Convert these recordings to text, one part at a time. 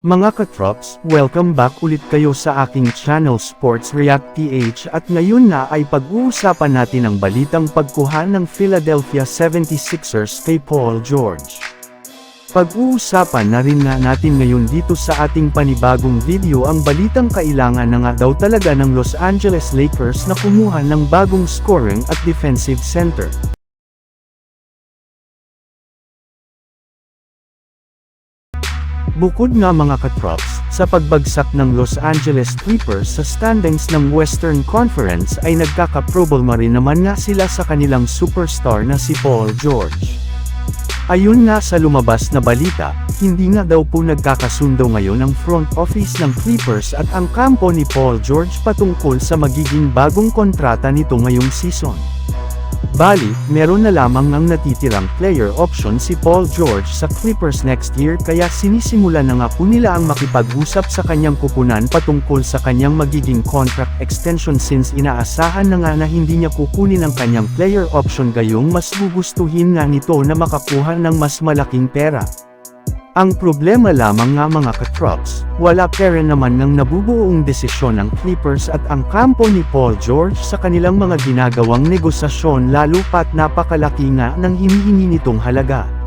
Mga katrops, welcome back ulit kayo sa aking channel Sports React PH at ngayon na ay pag-uusapan natin ang balitang pagkuha ng Philadelphia 76ers kay Paul George. Pag-uusapan na rin nga natin ngayon dito sa ating panibagong video ang balitang kailangan na nga daw talaga ng Los Angeles Lakers na kumuha ng bagong scoring at defensive center. Bukod nga mga katrops, sa pagbagsak ng Los Angeles Clippers sa standings ng Western Conference ay nagkakaproblema rin naman nga sila sa kanilang superstar na si Paul George. Ayun nga sa lumabas na balita, hindi nga daw po nagkakasundo ngayon ang front office ng Clippers at ang kampo ni Paul George patungkol sa magiging bagong kontrata nito ngayong season. Bali, meron na lamang ang natitirang player option si Paul George sa Clippers next year kaya sinisimula na nga po nila ang makipag-usap sa kanyang kupunan patungkol sa kanyang magiging contract extension since inaasahan na nga na hindi niya kukunin ang kanyang player option gayong mas gugustuhin nga nito na makakuha ng mas malaking pera. Ang problema lamang nga mga katrops, wala pera naman ng nabubuong desisyon ng Clippers at ang kampo ni Paul George sa kanilang mga ginagawang negosasyon lalo pat napakalaki nga ng hinihingi nitong halaga.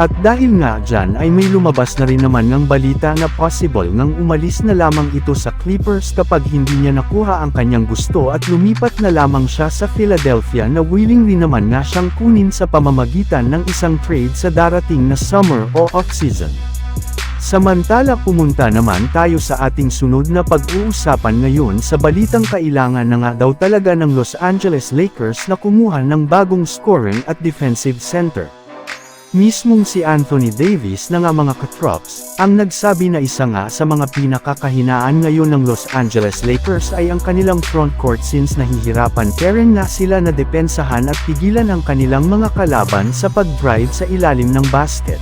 At dahil nga dyan ay may lumabas na rin naman ng balita na possible ngang umalis na lamang ito sa Clippers kapag hindi niya nakuha ang kanyang gusto at lumipat na lamang siya sa Philadelphia na willing rin naman nga siyang kunin sa pamamagitan ng isang trade sa darating na summer o off-season. Samantala pumunta naman tayo sa ating sunod na pag-uusapan ngayon sa balitang kailangan na nga daw talaga ng Los Angeles Lakers na kumuha ng bagong scoring at defensive center. Mismong si Anthony Davis na nga mga katrops, ang nagsabi na isa nga sa mga pinakakahinaan ngayon ng Los Angeles Lakers ay ang kanilang frontcourt since nahihirapan pa nga sila na depensahan at pigilan ang kanilang mga kalaban sa pag-drive sa ilalim ng basket.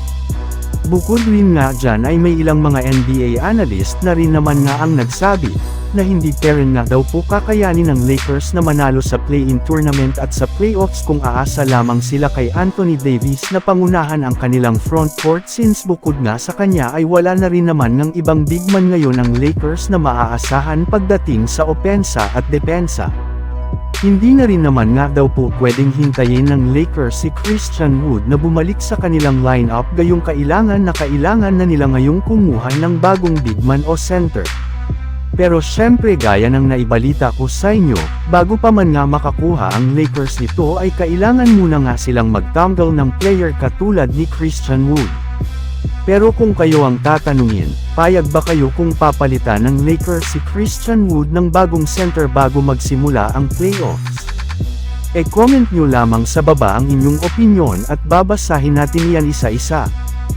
Bukod rin nga dyan ay may ilang mga NBA analyst na rin naman nga ang nagsabi, na hindi rin nga daw po kakayanin ng Lakers na manalo sa play-in tournament at sa playoffs kung aasa lamang sila kay Anthony Davis na pangunahan ang kanilang frontcourt since bukod nga sa kanya ay wala na rin naman ng ibang big man ngayon ng Lakers na maaasahan pagdating sa opensa at depensa. Hindi na rin naman nga daw po pwedeng hintayin ng Lakers si Christian Wood na bumalik sa kanilang lineup gayong kailangan na kailangan na nila ngayong kumuha ng bagong big man o center. Pero syempre gaya ng naibalita ko sa inyo, bago pa man nga makakuha ang Lakers nito ay kailangan muna nga silang magtanggal ng player katulad ni Christian Wood. Pero kung kayo ang tatanungin, payag ba kayo kung papalitan ng Lakers si Christian Wood ng bagong center bago magsimula ang playoffs? E-comment nyo lamang sa baba ang inyong opinion at babasahin natin yan isa-isa.